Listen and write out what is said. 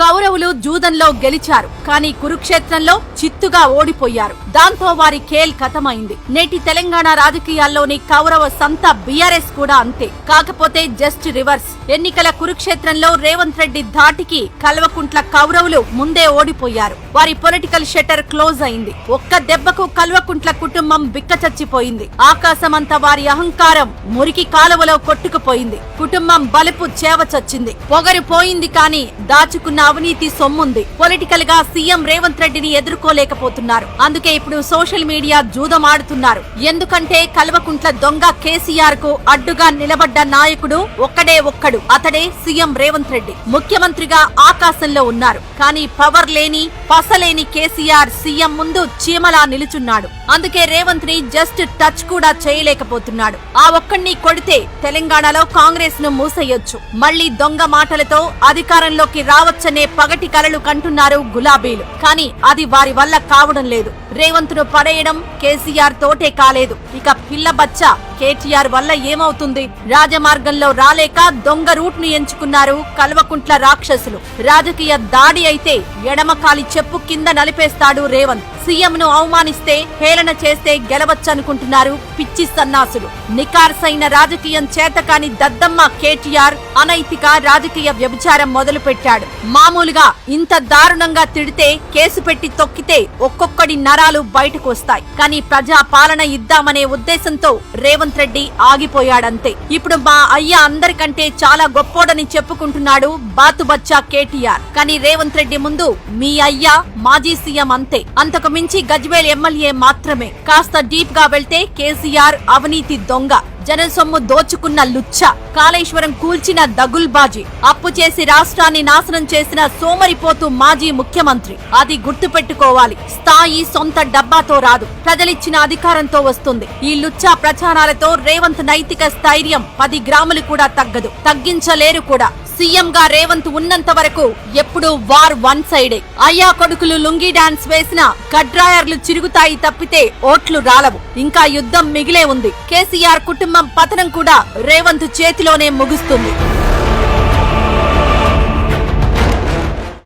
కౌరవులు జూదంలో గెలిచారు కానీ కురుక్షేత్రంలో చిత్తుగా ఓడిపోయారు. దాంతో వారి ఖేల్ కథమైంది. నేటి తెలంగాణ రాజకీయాల్లోని కౌరవ సంత బీఆర్ఎస్ కూడా అంతే. కాకపోతే జస్ట్ రివర్స్. ఎన్నికల కురుక్షేత్రంలో రేవంత్ రెడ్డి ధాటికి కల్వకుంట్ల కౌరవులు ముందే ఓడిపోయారు. వారి పొలిటికల్ షట్టర్ క్లోజ్ అయింది. ఒక్క దెబ్బకు కల్వకుంట్ల కుటుంబం బిక్కచచ్చిపోయింది. ఆకాశమంత వారి అహంకారం మురికి కాలువలో కొట్టుకుపోయింది. కుటుంబం బలుపు చేవచచ్చింది. పొగరు పోయింది కానీ దాచుకున్న అవినీతి సొమ్ముంది. పొలిటికల్గా సీఎం రేవంత్ రెడ్డిని ఎదుర్కోలేకపోతున్నారు. అందుకే ఇప్పుడు సోషల్ మీడియా జూదం ఆడుతున్నారు ఎందుకంటే కల్వకుంట్ల దొంగ కేసీఆర్కు అడ్డుగా నిలబడ్డ నాయకుడు ఒక్కడే ఒక్కడు. అతడే సీఎం రేవంత్ రెడ్డి. ముఖ్యమంత్రిగా ఆకాశంలో ఉన్నారు. కానీ పవర్ లేని పసలేని కేసీఆర్ సీఎం ముందు చీమలా నిలుచున్నాడు. అందుకే రేవంత్ని జస్ట్ టచ్ కూడా చేయలేకపోతున్నాడు. ఆ ఒక్కడిని కొడితే తెలంగాణలో కాంగ్రెస్ను మూసేయొచ్చు. మళ్ళీ దొంగ మాటలతో అధికారంలోకి రావచ్చని పగటి కలలు కంటున్నారు గులాబీలు. కానీ అది వారి వల్ల కావడం లేదు. రేవంత్ను పడేయడం కేసీఆర్ తోటే కాలేదు. ఇక పిల్ల బచ్చ కేటీఆర్ వల్ల ఏమవుతుంది? రాజమార్గంలో రాలేక దొంగ రూట్ను ఎంచుకున్నారు కల్వకుంట్ల రాక్షసులు. రాజకీయ దాడి అయితే ఎడమకాలి చెప్పు కింద నలిపేస్తాడు రేవంత్. సీఎం ను అవమానిస్తే హేళన చేస్తే గెలవచ్చనుకుంటున్నారు పిచ్చి సన్నాసులు. నికార్సైన రాజకీయం చేతకాని దద్దమ్మ కేటీఆర్ అనైతిక రాజకీయ వ్యభిచారం మొదలు పెట్టాడు మామూలుగా ఇంత దారుణంగా తిడితే కేసు పెట్టి తొక్కితే ఒక్కొక్కడి నరాలు బయటకు వస్తాయి. కానీ ప్రజా పాలన ఇద్దామనే ఉద్దేశంతో రేవంత్ రేవంత్ రెడ్డి ఆగిపోయాడంతే. ఇప్పుడు మా అయ్య అందరికంటే చాలా గొప్పోడని చెప్పుకుంటున్నాడు బాతుబచ్చా కేటీఆర్. కానీ రేవంత్ రెడ్డి ముందు మీ అయ్య మాజీ సీఎం అంతే. అంతకు మించి గజ్వేల్ ఎమ్మెల్యే మాత్రమే. కాస్త డీప్గా వెళ్తే కేసీఆర్ అవినీతి దొంగ. జనం సొమ్ము దోచుకున్న లుచ్చ. కాళేశ్వరం కూల్చిన దగుల్బాజీ అప్పు చేసి రాష్ట్రాన్ని నాశనం చేసిన సోమరిపోతు మాజీ ముఖ్యమంత్రి. అది గుర్తుపెట్టుకోవాలి. స్థాయి సొంత డబ్బాతో రాదు. ప్రజలిచ్చిన అధికారంతో వస్తుంది. ఈ లుచ్చా ప్రచారాలతో రేవంత్ నైతిక స్థైర్యం పది గ్రాములు కూడా తగ్గదు. తగ్గించలేరు కూడా. సీఎం గా రేవంత్ ఉన్నంత వరకు ఎప్పుడూ వార్ వన్ సైడే. అయ్యా కొడుకులు లుంగీ డాన్స్ వేసిన కడ్రాయర్లు చిరుగుతాయి తప్పితే ఓట్లు రాలవు. ఇంకా యుద్ధం మిగిలే ఉంది. కేసీఆర్ కుటుంబం పతనం కూడా రేవంత్ చేతిలోనే ముగుస్తుంది.